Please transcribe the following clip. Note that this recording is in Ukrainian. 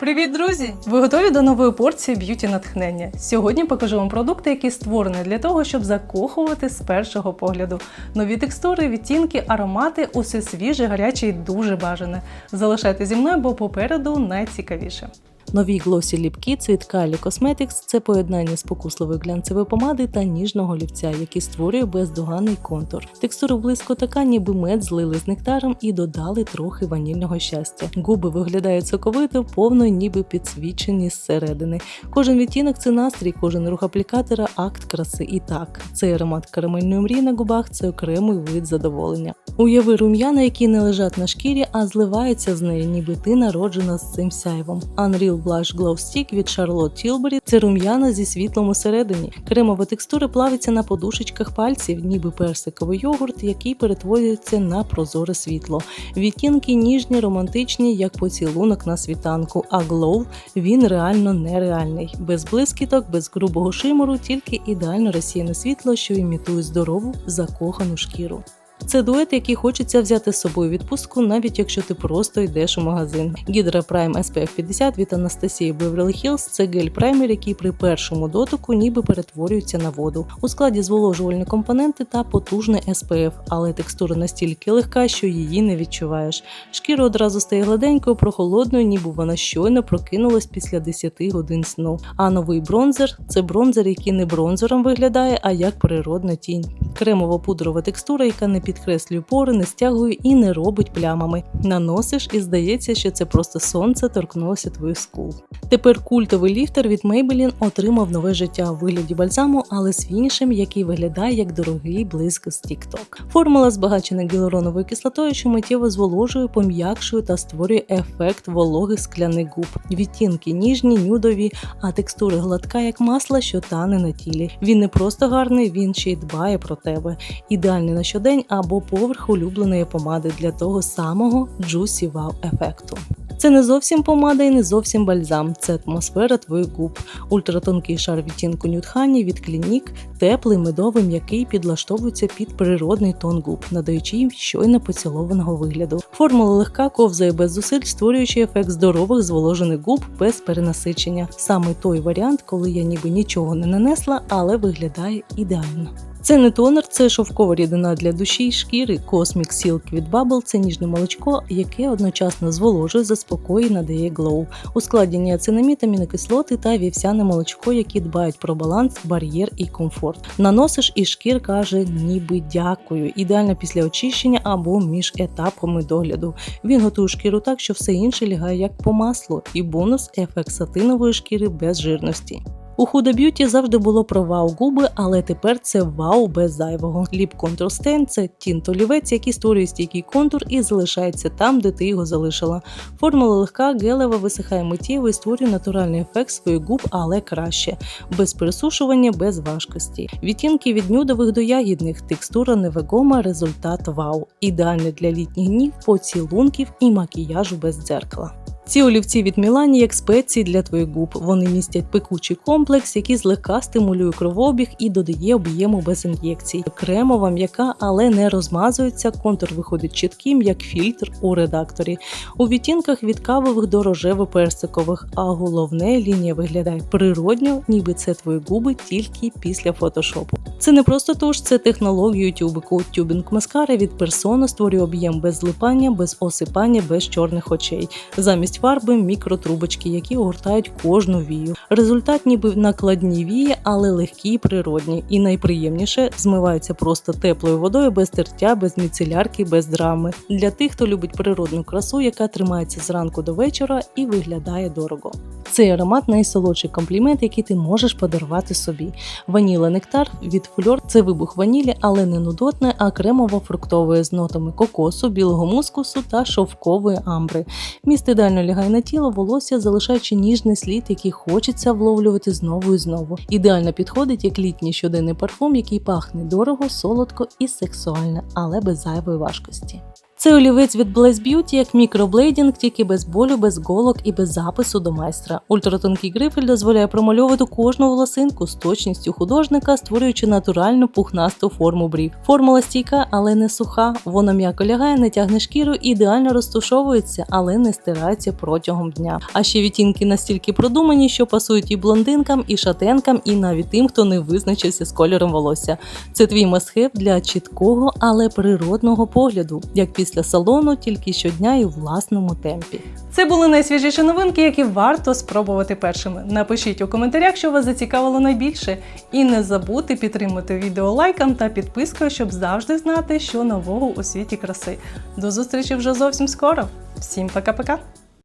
Привіт, друзі! Ви готові до нової порції б'юті натхнення? Сьогодні покажу вам продукти, які створені для того, щоб закохувати з першого погляду. Нові текстури, відтінки, аромати усе свіже, гаряче і дуже бажане. Залишайте зі мною, бо попереду найцікавіше. Нові глосі ліпкіт від Kylie Cosmetics – це поєднання спокусливої глянцевої помади та ніжного олівця, який створює бездоганний контур. Текстура близько така, ніби мед злили з нектаром і додали трохи ванільного щастя. Губи виглядають соковито, повно, ніби підсвічені зсередини. Кожен відтінок це настрій, кожен рух аплікатора акт краси. І так, цей аромат карамельної мрії на губах це окремий вид задоволення. Уяви рум'яна, які не лежать на шкірі, а зливаються з нею, ніби ти народжена з цим сяйвом. Unreal Blush Glow Stick від Charlotte Tilbury – це рум'яна зі світлом усередині. Кремова текстура плавиться на подушечках пальців, ніби персиковий йогурт, який перетворюється на прозоре світло. Відтінки ніжні, романтичні, як поцілунок на світанку. А Glow – він реально нереальний, без блискіток, без грубого шимору, тільки ідеально розсіяне світло, що імітує здорову закохану шкіру. Це дует, який хочеться взяти з собою відпустку, навіть якщо ти просто йдеш у магазин. Гідра Prime SPF 50 від Анастасії Beverly Hills – це гель-праймер, який при першому дотику ніби перетворюється на воду. У складі зволожувальні компоненти та потужний SPF, але текстура настільки легка, що її не відчуваєш. Шкіра одразу стає гладенькою, прохолодною, ніби вона щойно прокинулась після 10 годин сну. А новий бронзер це бронзер, який не бронзером виглядає, а як природна тінь. Кремова пудрова текстура, яка не підкреслює пори, не стягує і не робить плямами. Наносиш і здається, що це просто сонце торкнулося твоїх скул. Тепер культовий ліфтер від Maybelline отримав нове життя у вигляді бальзаму, але з фінішем, який виглядає як дорогий блиск з TikTok. Формула збагачена гіалуроновою кислотою, що миттєво зволожує, пом'якшує та створює ефект вологих скляних губ. Відтінки ніжні, нюдові, а текстура гладка, як масло, що тане на тілі. Він не просто гарний, він ще й дбає про тебе. Ідеальний на щодень або поверх улюбленої помади для того самого Juicy Wow ефекту. Це не зовсім помада і не зовсім бальзам, це атмосфера твоїх губ. Ультратонкий шар відтінку Honey від Clinique, теплий, медовий, м'який, підлаштовується під природний тон губ, надаючи їм щойно поцілованого вигляду. Формула легка ковзає без зусиль, створюючи ефект здорових зволожених губ без перенасичення. Саме той варіант, коли я ніби нічого не нанесла, але виглядає ідеально. Це не тонер, це шовкова рідина для душі й шкіри. Cosmic Silk від Bubble – це ніжне молочко, яке одночасно зволожує, заспокоює, надає глоу. У складі ніацинамід, амінокислоти та вівсяне молочко, які дбають про баланс, бар'єр і комфорт. Наносиш і шкір каже ніби дякую. Ідеально після очищення або між етапами догляду. Він готує шкіру так, що все інше лягає як по маслу, і бонус ефект сатинової шкіри без жирності. У Huda Beauty завжди було про вау губи, але тепер це вау без зайвого. Ліп Stain – це тінт олівець, який створює стійкий контур і залишається там, де ти його залишила. Формула легка, гелева висихає миттєво і створює натуральний ефект своїх губ, але краще, без пересушування, без важкості. Відтінки від нюдових до ягідних, текстура невагома, результат вау. Ідеальний для літніх днів, поцілунків і макіяжу без дзеркала. Ці олівці від Мілані як спеції для твоїх губ. Вони містять пекучий комплекс, який злегка стимулює кровообіг і додає об'єму без ін'єкцій. Кремова, м'яка, але не розмазується. Контур виходить чітким, як фільтр у редакторі. У відтінках від кавових до рожево-персикових, а головне лінія виглядає природньо, ніби це твої губи тільки після фотошопу. Це не просто туш, це технологія тюбику. Тюбінг маскари від персона створює об'єм без злипання, без осипання, без чорних очей. Замість фарби мікротрубочки, які огортають кожну вію. Результат ніби накладні вії, але легкі і природні. І найприємніше змиваються просто теплою водою, без тертя, без міцелярки, без драми. Для тих, хто любить природну красу, яка тримається зранку до вечора і виглядає дорого. Цей аромат найсолодший комплімент, який ти можеш подарувати собі. Ваніла нектар від фльор це вибух ванілі, але не нудотне, а кремово-фруктове з нотами кокосу, білого мускусу та шовкової амбри. Міст ідеально лягає на тіло, волосся, залишаючи ніжний слід, який хочеться вловлювати знову і знову. Ідеально підходить як літній щоденний парфум, який пахне дорого, солодко і сексуально, але без зайвої важкості. Це олівець від Bless Beauty як мікроблейдінг, тільки без болю, без голок і без запису до майстра. Ультратонкий грифель дозволяє промальовувати кожну волосинку з точністю художника, створюючи натуральну пухнасту форму брів. Формула стійка, але не суха. Вона м'яко лягає, не тягне шкіру, ідеально розтушовується, але не стирається протягом дня. А ще відтінки настільки продумані, що пасують і блондинкам, і шатенкам, і навіть тим, хто не визначився з кольором волосся. Це твій масхеп для чіткого, але природного погляду, як після салону, тільки щодня і у власному темпі. Це були найсвіжіші новинки, які варто спробувати першими. Напишіть у коментарях, що вас зацікавило найбільше, і не забудьте підтримати відео лайком та підпискою, щоб завжди знати, що нового у світі краси. До зустрічі вже зовсім скоро. Всім пока-пока!